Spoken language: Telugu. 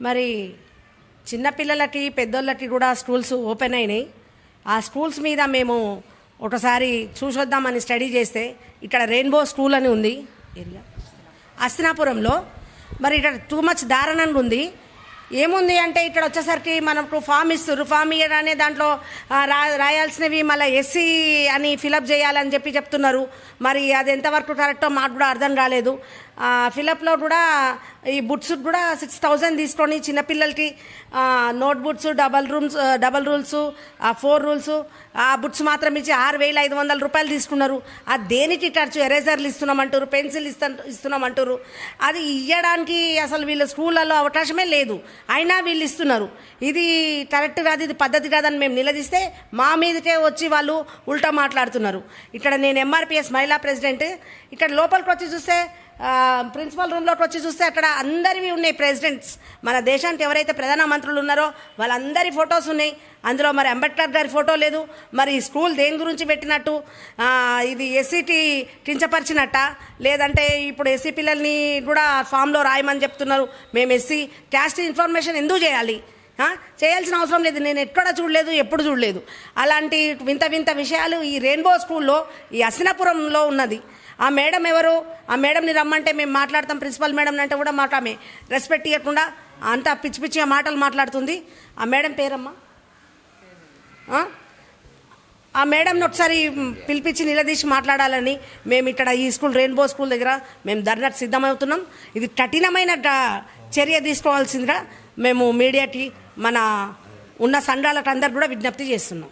మరి చిన్నపిల్లలకి పెద్దోళ్ళకి కూడా స్కూల్స్ ఓపెన్ అయినాయి. ఆ స్కూల్స్ మీద మేము ఒకసారి చూసొద్దామని స్టడీ చేస్తే ఇక్కడ రెయిన్బో స్కూల్ అని ఉంది. ఏరియా? అస్తినాపురంలో. మరి ఇక్కడ టూ మచ్ దారుణంగా ఉంది. ఏముంది అంటే ఇక్కడ వచ్చేసరికి మనకు ఫామ్ ఇస్తారు ఫామ్ ఇయ్యగానే దాంట్లో రా రాయాల్సినవి మళ్ళీ ఎస్సీ అని ఫిలప్ చేయాలని చెప్పి చెప్తున్నారు. మరి అది ఎంతవరకు కరెక్టో మాకు కూడా అర్థం కాలేదు. ఫిలప్లో కూడా ఈ బుట్స్ కూడా సిక్స్ థౌజండ్ తీసుకొని చిన్నపిల్లలకి note books double rooms double rules four rules ఆ బుట్స్ మాత్రం ఇచ్చి ఆరు వేల ఐదు వందల రూపాయలు తీసుకున్నారు. ఆ దేనికి ఖర్చు? ఎరేజర్లు ఇస్తున్నామంటారు పెన్సిల్ ఇస్తా ఇస్తున్నామంటారు అది ఇవ్వడానికి అసలు వీళ్ళ స్కూళ్ళల్లో అవకాశమే లేదు. అయినా వీళ్ళు ఇస్తున్నారు. ఇది కరెక్ట్ కాదు ఇది పద్ధతి కాదని మేము నిలదీస్తే మా మీదకే వచ్చి వాళ్ళు ఉల్టా మాట్లాడుతున్నారు. ఇక్కడ నేను ఎంఆర్పిఎస్ మహిళా ప్రెసిడెంట్. ఇక్కడ లోపలికి వచ్చి చూస్తే ప్రిన్సిపల్ రూమ్లోకి వచ్చి చూస్తే అక్కడ అందరివి ఉన్నాయి ప్రెసిడెంట్స్ మన దేశానికి ఎవరైతే ప్రధాన మంత్రులు ఉన్నారో వాళ్ళందరి ఫొటోస్ ఉన్నాయి. అందులో మరి అంబేద్కర్ గారి ఫోటో లేదు. మరి స్కూల్ దేని గురించి పెట్టినట్టు? ఇది ఎస్సీటీ కించపరిచినట్ట? లేదంటే ఇప్పుడు ఎస్సీ పిల్లల్ని కూడా ఫామ్లో రాయమని చెప్తున్నారు. మేము ఎస్సీ క్యాస్ట్ ఇన్ఫర్మేషన్ ఎందుకు చేయాలి? చేయాల్సిన అవసరం లేదు. నేను ఎక్కడ చూడలేదు ఎప్పుడు చూడలేదు. అలాంటి వింత వింత విషయాలు ఈ రెయిన్బో స్కూల్లో ఈ అసినాపురంలో ఉన్నది. ఆ మేడం ఎవరు? ఆ మేడంని రమ్మంటే మేము మాట్లాడతాం ప్రిన్సిపల్ మేడం అంటే కూడా మాట ఆమె రెస్పెక్ట్ ఇవ్వకుండా అంతా పిచ్చి పిచ్చిగా మాటలు మాట్లాడుతుంది. ఆ మేడం పేరమ్మా? ఆ? మేడంని ఒకసారి పిలిపించి నిలదీసి మాట్లాడాలని మేము ఇక్కడ ఈ స్కూల్ రెయిన్బో స్కూల్ దగ్గర మేము ధర్నాకు సిద్ధమవుతున్నాం. ఇది కఠినమైన చర్య తీసుకోవాల్సిందిగా మేము మీడియాకి మన ఉన్న సంఘాలకు అందరు కూడా విజ్ఞప్తి చేస్తున్నాం.